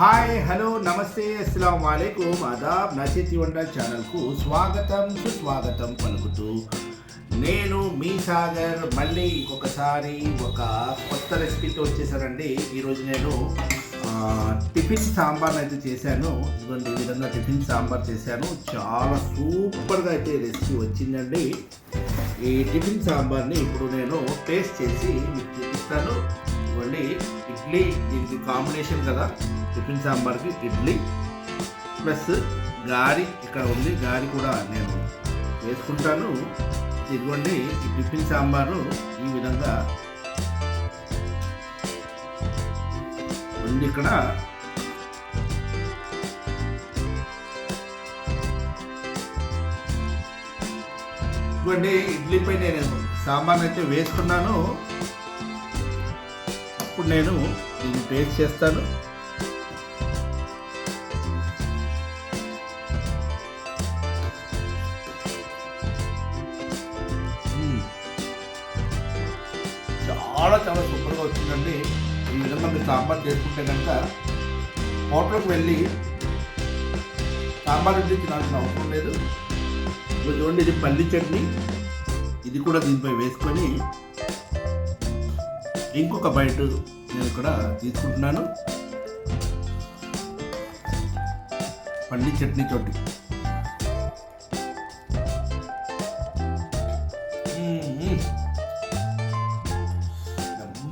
Hi hello నమస్తే అస్సలం వాలేకుమ్ అదాబ్ నచేతి వండల్ ఛానల్కు స్వాగతం సుస్వాగతం పలుకుతూ నేను మీ సాగర్. మళ్ళీ ఇంకొకసారి ఒక కొత్త రెసిపీతో వచ్చేసానండి. ఈరోజు నేను టిఫిన్ సాంబార్ అయితే చేశాను. ఇదిగోండి ఈ విధంగా టిఫిన్ సాంబార్ చేశాను. చాలా సూపర్గా అయితే రెసిపీ వచ్చిందండి. ఈ టిఫిన్ సాంబార్ని ఇప్పుడు నేను టేస్ట్ చేసి మీకు చూపిస్తాను. ఇవ్వండి ఇడ్లీ దీనికి కాంబినేషన్ కదా. టిఫిన్ సాంబార్కి ఇడ్లీ ప్లస్ గారి ఇక్కడ ఉంది గారి కూడా నేను వేసుకుంటాను. ఇదిగోండి ఈ టిఫిన్ సాంబారు ఈ విధంగా ఉంది ఇక్కడ. ఇదిగోండి ఇడ్లీపై నేను సాంబార్ అయితే వేసుకున్నాను. ఇప్పుడు నేను దీన్ని టేస్ట్ చేస్తాను. చాలా చాలా సూపర్గా వచ్చిందండి. ఈ విధంగా మీరు సాంబార్ చేసుకుంటే కనుక హోటల్కి వెళ్ళి సాంబార్ ఇడ్లీ తినాల్సిన అవసరం లేదు. ఇప్పుడు చూడండి ఇది పల్లి చట్నీ. ఇది కూడా దీనిపై వేసుకొని ఇంకొక బయట నేను ఇక్కడ తీసుకుంటున్నాను. పల్లి చట్నీ తోటి.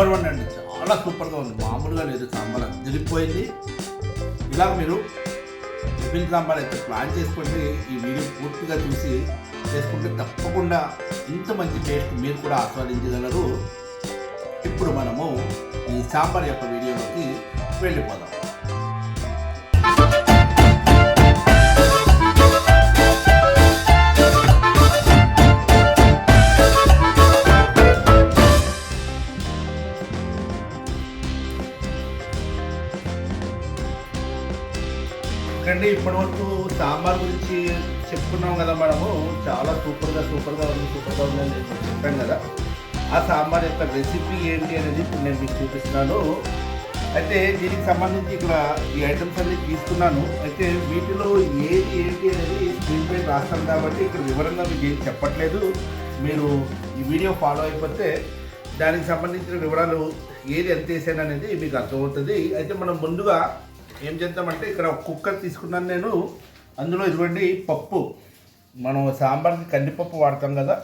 నెంబర్ వన్ అండి. చాలా సూపర్గా ఉంది. మామూలుగా లేదు. సాంబార్ దిలిపోయింది ఇలా మీరు టిఫిన్ సాంబార్ అయితే ప్లాన్ చేసుకుంటే ఈ వీడియో పూర్తిగా చూసి చేసుకుంటే తప్పకుండా ఇంత మంచి టేస్ట్ మీరు కూడా ఆస్వాదించగలరు. ఇప్పుడు మనము ఈ సాంబార్ యొక్క వీడియోలోకి వెళ్ళిపోదాం. ఎందుకంటే ఇప్పటి వరకు సాంబార్ గురించి చెప్పుకున్నాం కదా మనము చాలా సూపర్గా సూపర్గా ఉంది సూపర్గా ఉంది అని చెప్పి చెప్పాను కదా. ఆ సాంబార్ యొక్క రెసిపీ ఏంటి అనేది ఇప్పుడు నేను మీకు చూపిస్తున్నాను. అయితే దీనికి సంబంధించి ఇక్కడ ఈ ఐటమ్స్ అన్ని తీసుకున్నాను. అయితే వీటిలో ఏది ఏంటి అనేది స్క్రీన్ పై రాస్తాను కాబట్టి ఇక్కడ వివరంగా మీకు ఏం చెప్పట్లేదు. మీరు ఈ వీడియో ఫాలో అయిపోతే దానికి సంబంధించిన వివరాలు ఏది ఎంత వేసాను అనేది మీకు అర్థమవుతుంది. అయితే మనం ముందుగా ఏం చేద్దామంటే ఇక్కడ కుక్కర్ తీసుకున్నాను నేను. అందులో ఇదిగోండి పప్పు. మనం సాంబార్కి కందిపప్పు వాడతాం కదా.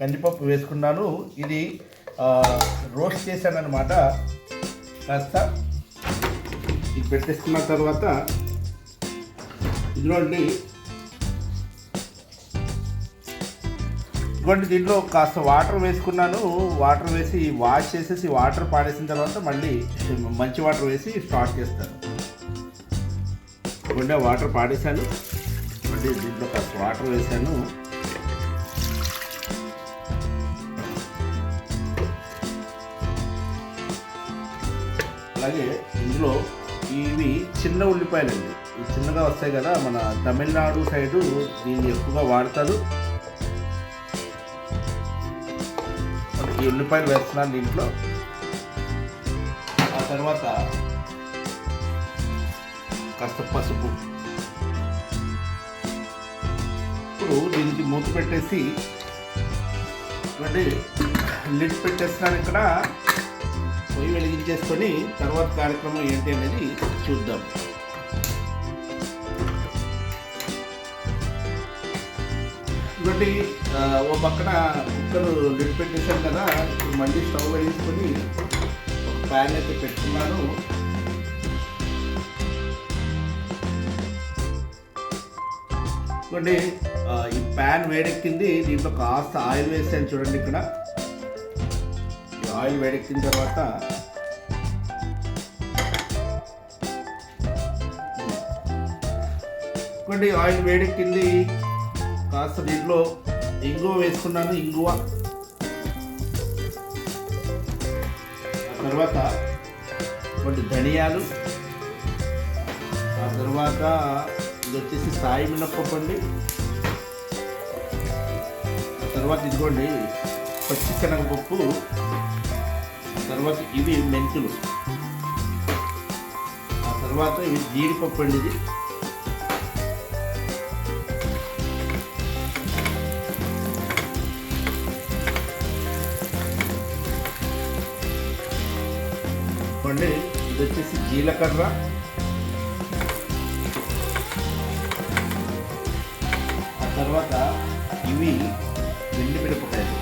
కందిపప్పు వేసుకున్నాను. ఇది రోస్ట్ చేశాను కాస్త ఇది పెట్టేసుకున్న తర్వాత ఇదిగోండి ఇటువంటి దీంట్లో కాస్త వాటర్ వేసుకున్నాను. వాటర్ వేసి వాష్ చేసేసి వాటర్ పాడేసిన తర్వాత మళ్ళీ మంచి వాటర్ వేసి స్టార్ట్ చేస్తాను. ఇటువంటి ఆ వాటర్ పాడేశాను. మళ్ళీ దీంట్లో కాస్త వాటర్ వేసాను అలాగే ఇందులో ఇవి చిన్న ఉల్లిపాయలండి. ఇవి చిన్నగా వస్తాయి కదా మన తమిళనాడు సైడు దీన్ని ఎక్కువగా వాడతారు. ఈ ఉల్లిపాయలు వేస్తున్నాను దీంట్లో. ఆ తర్వాత కాస్త పసుపు. ఇప్పుడు దీనికి మూత పెట్టేసి చూడండి లిడ్ పెట్టేస్తున్నాను ఇక్కడ. పొయ్యి వెలిగించేసుకొని తర్వాత కార్యక్రమం ఏంటి అనేది చూద్దాం. ఇంకోటి ఓ పక్కన కుక్కర్ లిడ్ పెట్టేశాను కదా ఇప్పుడు మళ్ళీ స్టవ్ వేసుకొని ఒక ప్యాన్ అయితే పెట్టుకున్నాను. చూడండి ఈ ప్యాన్ వేడెక్కింది దీంట్లో కాస్త ఆయిల్ వేసాను చూడండి ఇక్కడ. ఈ ఆయిల్ వేడెక్కిన తర్వాత చూడండి ఆయిల్ వేడెక్కింది. కాస్త దీంట్లో ఇంగువ వేసుకున్నాను ఇంగువ. ఆ తర్వాత కొన్ని ధనియాలు. ఆ తర్వాత ఇది వచ్చేసి సాయి మినప్పప్పు అండి. ఆ తర్వాత ఇదిగోండి పచ్చి శనగపప్పు తర్వాత ఇవి మెంతులు. ఆ తర్వాత ఇవి జీడిపప్పు అండి ఇది. జీలకర్ర. ఆ తర్వాత ఇవి ఎండు మిరపకాయలు.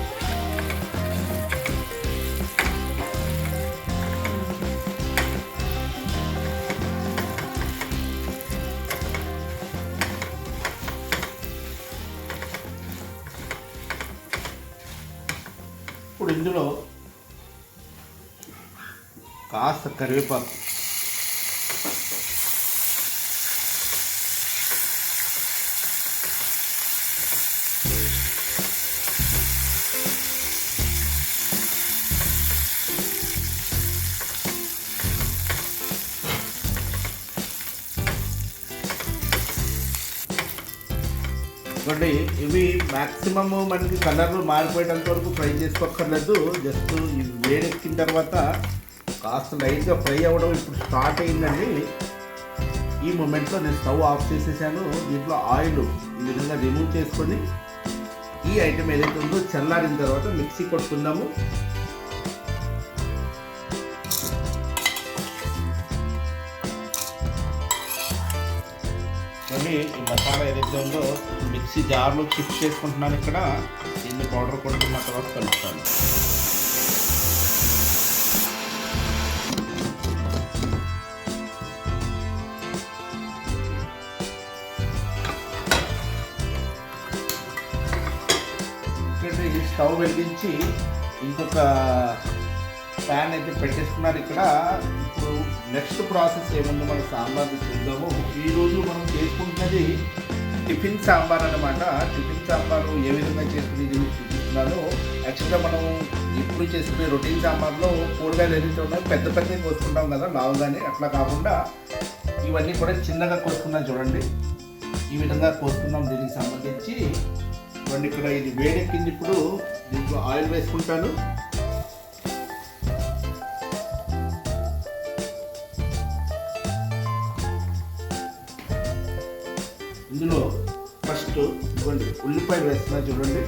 ఇప్పుడు ఇందులో కాస్త కరివేపాకు. ఇవ్వండి ఇవి మ్యాక్సిమమ్ మనకి కలర్లు మారిపోయేటంత వరకు ఫ్రై చేసుకోక్కర్లేదు. జస్ట్ ఇవి వేడెక్కిన తర్వాత కాస్త లైట్గా ఫ్రై అవ్వడం ఇప్పుడు స్టార్ట్ అయిందండి. ఈ మూమెంట్లో నేను స్టవ్ ఆఫ్ చేసేసాను. దీంట్లో ఆయిల్ ఈ విధంగా రిమూవ్ చేసుకొని ఈ ఐటెం ఏదైతే ఉందో చల్లారిన తర్వాత మిక్సీ కొట్టుకుందాము. మళ్ళీ ఈ మసాలా ఏదైతే ఉందో మిక్సీ జార్లో షిఫ్ట్ చేసుకుంటున్నాను ఇక్కడ. దీన్ని పౌడర్ కొట్టుకున్న తర్వాత కలుపుతాను. ఈ స్టవ్ వెలిగించి ఇంకొక ప్యాన్ అయితే పెట్టేసుకున్నారు ఇక్కడ. ఇప్పుడు నెక్స్ట్ ప్రాసెస్ ఏముందో? మన సాంబార్ చూద్దాము. ఈ రోజు మనం చేసుకుంటున్నది టిఫిన్ సాంబార్ అనమాట టిఫిన్ సాంబార్ ఏ విధంగా చేసుకునేది మీకు చూపిస్తున్నాను. యాక్చువల్గా మనం ఇప్పుడు చేసుకునే రొటీన్ సాంబార్లో కూరగాయలు ఏదైతే ఉన్నాయో పెద్ద పెద్ద కోసుకుంటాం కదా లావుగానే. అట్లా కాకుండా ఇవన్నీ కూడా చిన్నగా కోసుకున్నాం చూడండి. ఈ విధంగా కోసుకున్నాం దీనికి సంబంధించి. ఇవన్నీ ఇక్కడ ఇది వేడెక్కింది ఇప్పుడు. దీంట్లో ఆయిల్ వేసుకుంటాను. ఫస్ట్ ఇవ్వండి ఉల్లిపాయలు వేస్తున్నా చూడండి.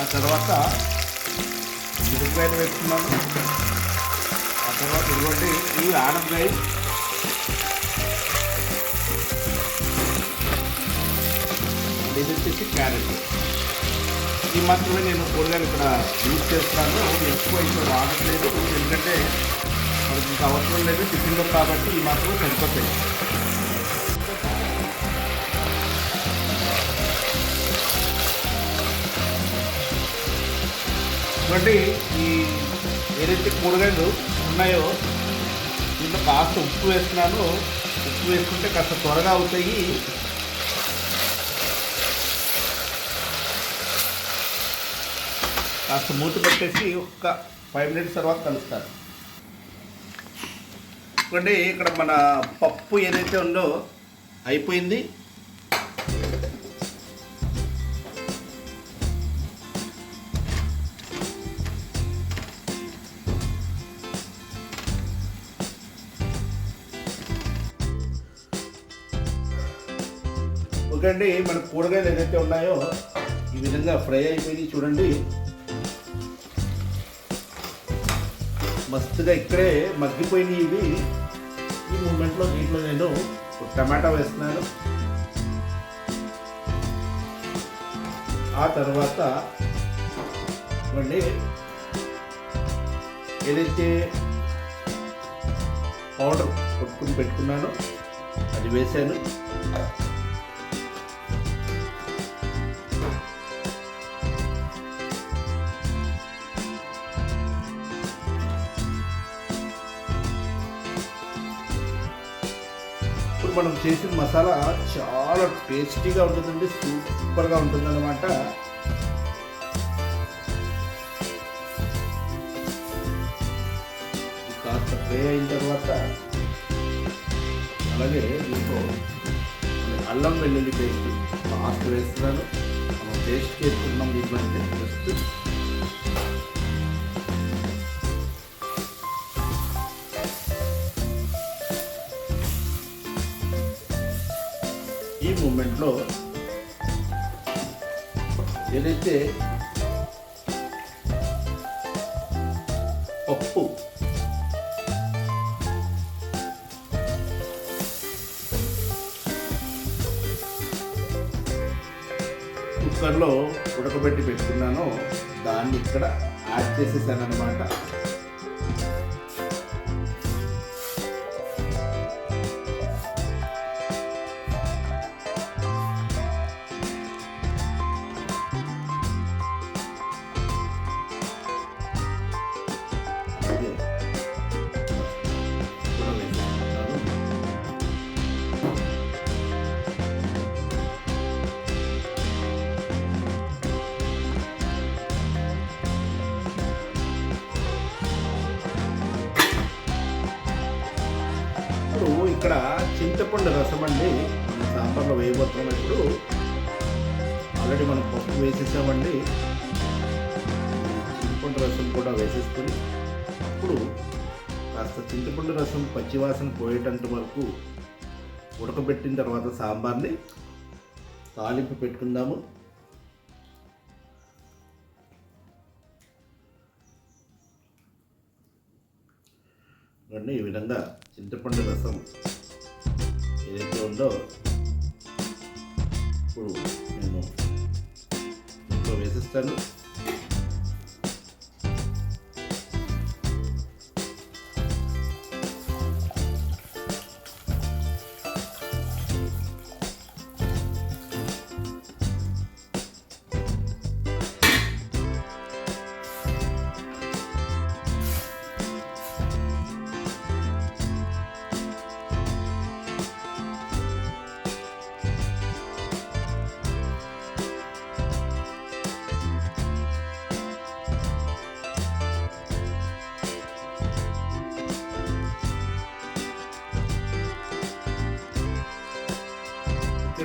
ఆ తర్వాత మిరపకాయలు వేస్తున్నాను. ఆ తర్వాత ఇదిగోండి ఇవి ఆనపకాయ. ఇది వచ్చేసి క్యారెట్. ఈ మాత్రమే నేను కూరగాయలు ఇక్కడ యూజ్ చేస్తున్నాను. ఎక్కువ ఇక్కడ రావట్లేదు. ఎందుకంటే మనకి ఇంకా అవసరం లేదు. టిఫిన్లో కాబట్టి ఈ మాత్రం సరిపోతాయి. కాబట్టి ఈ ఏదైతే కూరగాయలు ఉన్నాయో దీంట్లో కాస్త ఉప్పు వేస్తున్నాను. ఉప్పు వేసుకుంటే కాస్త త్వరగా అవుతాయి. కాస్త మూత పెట్టేసి ఒక ఫైవ్ మినిట్స్ తర్వాత కలుస్తారు చూడండి ఇక్కడ మన పప్పు ఏదైతే ఉందో అయిపోయింది. ఓకే అండి మన కూరగాయలు ఏదైతే ఉన్నాయో ఈ విధంగా ఫ్రై అయిపోయి చూడండి. మస్తుగా ఇక్కడే మగ్గిపోయినాయి ఇవి ఈ మూమెంట్లో దీంట్లో నేను టమాటా వేస్తున్నాను. ఆ తర్వాత ఇవ్వండి ఏదైతే పౌడర్ కొట్టుకుని పెట్టుకున్నానో అది వేసాను మనం చేసిన మసాలా చాలా టేస్టీగా ఉంటుందండి సూపర్గా ఉంటుంది అనమాట కాస్త ఫ్రై అయిన తర్వాత అలాగే దీంట్లో అల్లం వెల్లుల్లి పేస్ట్ కాస్త వేస్తున్నాను. మనం పేస్ట్ చేసుకున్నాం దీంట్లో జస్ట్ మూమెంట్లో ఏదైతే పప్పు కుక్కర్లో ఉడకబెట్టి పెట్టుకున్నాను దాన్ని ఇక్కడ యాడ్ చేసేసాను ఇక్కడ చింతపండు రసం అండి. మనం సాంబార్లో వేయబోతున్నాం ఇప్పుడు ఆల్రెడీ మనం పప్పు వేసేసామండి. చింతపండు రసం కూడా వేసేసుకొని ఇప్పుడు కాస్త చింతపండు రసం పచ్చివాసన పోయేటంత వరకు ఉడకబెట్టిన తర్వాత సాంబార్ని తాలింపు పెట్టుకుందాము. ఇవన్నీ ఈ విధంగా చింతపండు రసం ఏదైతే ఉందో ఇప్పుడు నేను ఇంట్లో వేసిస్తాను.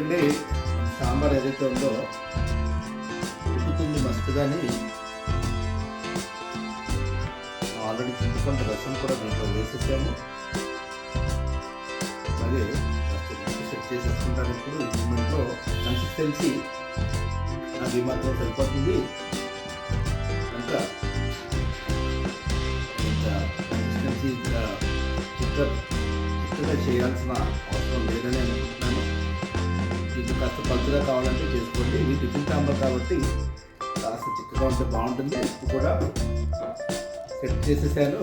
చూడండి సాంబార్ ఏదైతే ఉందో ఉడుకుతుంది మస్తుగాని ఆల్రెడీ చింతపండు రసం కూడా దీంట్లో వేసేసాము. అలాగే సెట్ చేసేసుకుంటాను ఇప్పుడు. ఈ మూమెంట్లో కన్సిస్టెన్సీ అది మాత్రం సరిపోతుంది. ఇంకా కన్సిస్టెన్సీ ఇంకా చిత్ర చిక్కగా చేయాల్సిన కాస్త పలుచగా కావాలంటే చేసుకోండి. ఇది టిఫిన్ సాంబార్ కాబట్టి కాస్త చిక్కగా ఉంటే బాగుంటుంది. ఉప్పు కూడా సెట్ చేసేసాను.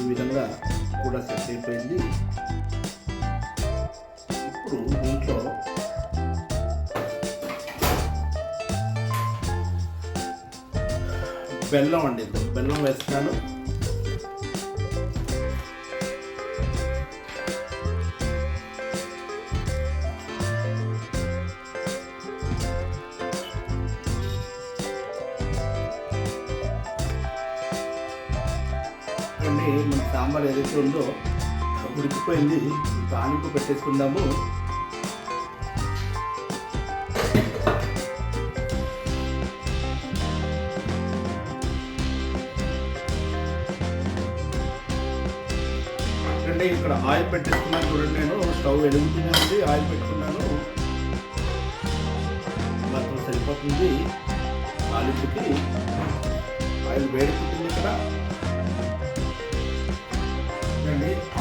ఈ విధంగా కూడా సెట్ అయిపోయింది. ఇప్పుడు దీంట్లో బెల్లం అండి బెల్లం వేస్తున్నాను. సాంబార్ ఏదైతే ఉందో ఉడికిపోయింది తాలింపు పెట్టేసుకుందాము. అంటే ఇక్కడ ఆయిల్ పెట్టేసుకున్నాను చూడండి నేను. స్టవ్ వెలుగుతూనే ఆయిల్ పెట్టుకున్నాను. మాత్రం సరిపోతుంది. తాలింపుకి ఆయిల్ వేడుకుంటుంది ఇక్కడ.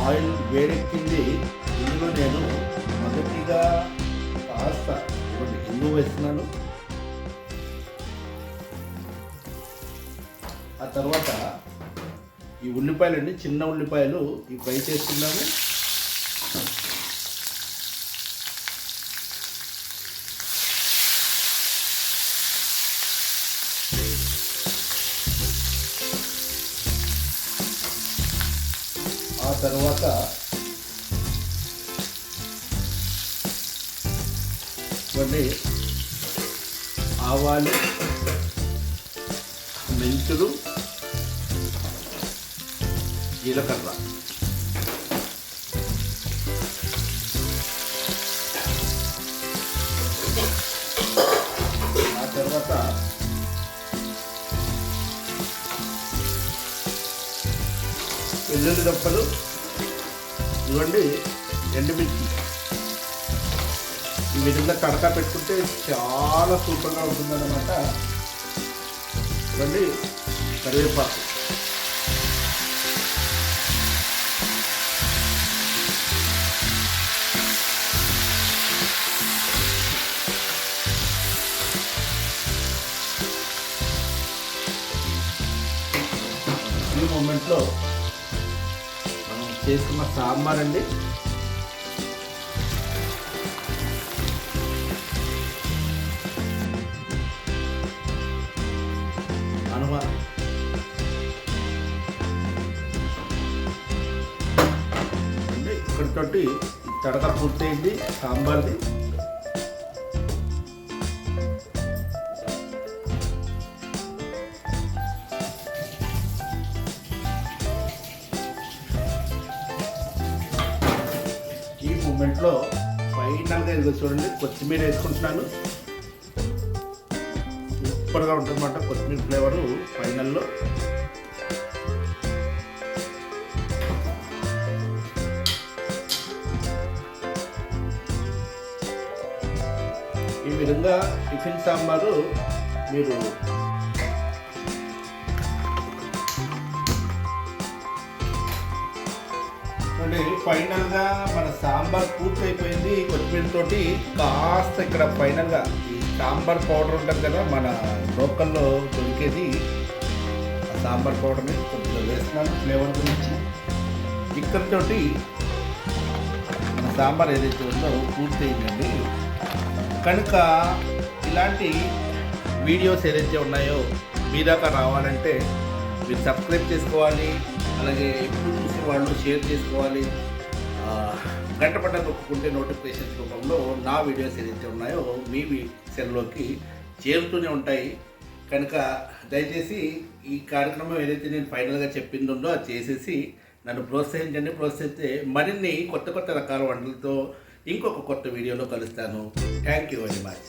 ఆయిల్ వేడెక్కింది. ఇందులో నేను మొదటిగా కాస్త ఇవ్వండి ఇంగు వేస్తున్నాను? ఆ తర్వాత ఈ ఉల్లిపాయలు అండి చిన్న ఉల్లిపాయలు ఈ ఫ్రై చేస్తున్నాము తర్వాత కొన్ని ఆవాలు మెంతులు జీలకర్ర. ఆ తర్వాత వెల్లుల్లి దప్పలు ఇవ్వండి ఎండుమిర్చి ఈ విధంగా తడక పెట్టుకుంటే చాలా సూపర్గా ఉంటుందన్నమాట. ఇవ్వండి కరివేపాకు. ఈ మూమెంట్లో చేసుకున్న సాంబార్ అండి అనుమా. అంటే ఇక్కడితోటి తడక పూర్తయింది సాంబార్ది. ఇంట్లో ఫైనల్గా ఇది చూడండి కొత్తిమీర వేసుకుంటున్నాను. సూపర్గా ఉంటుందన్నమాట కొత్తిమీర ఫ్లేవరు ఫైనల్లో ఈ విధంగా టిఫిన్ సాంబారు మీరు చూడండి ఫైనల్గా మన సాంబార్ పూర్తి అయిపోయింది కొత్తిమీర తోటి కాస్త ఇక్కడ ఫైనల్గా సాంబార్ పౌడర్ ఉంటుంది కదా మన లోకల్లో దొరికేది. సాంబార్ పౌడర్ని కొద్దిగా వేస్తున్నాను ఫ్లేవర్ గురించి. ఇక్కడితోటి మన సాంబార్ ఏదైతే ఉందో పూర్తి అయిందండి కనుక ఇలాంటి వీడియోస్ ఏదైతే ఉన్నాయో మీ దాకా రావాలంటే మీరు సబ్స్క్రైబ్ చేసుకోవాలి అలాగే ఎప్పుడు చూసిన వాళ్ళు షేర్ చేసుకోవాలి. గంట పడ్డ నొక్కుంటే నోటిఫికేషన్స్ రూపంలో నా వీడియోస్ ఏదైతే ఉన్నాయో మీ సెల్లోకి చేరుతూనే ఉంటాయి. కనుక దయచేసి ఈ కార్యక్రమం ఏదైతే నేను ఫైనల్గా చెప్పిందో అది చేసేసి నన్ను ప్రోత్సహించండి ప్రోత్సహిస్తే మరిన్ని కొత్త కొత్త రకాల వంటలతో ఇంకొక కొత్త వీడియోలో కలుస్తాను. Thank you very much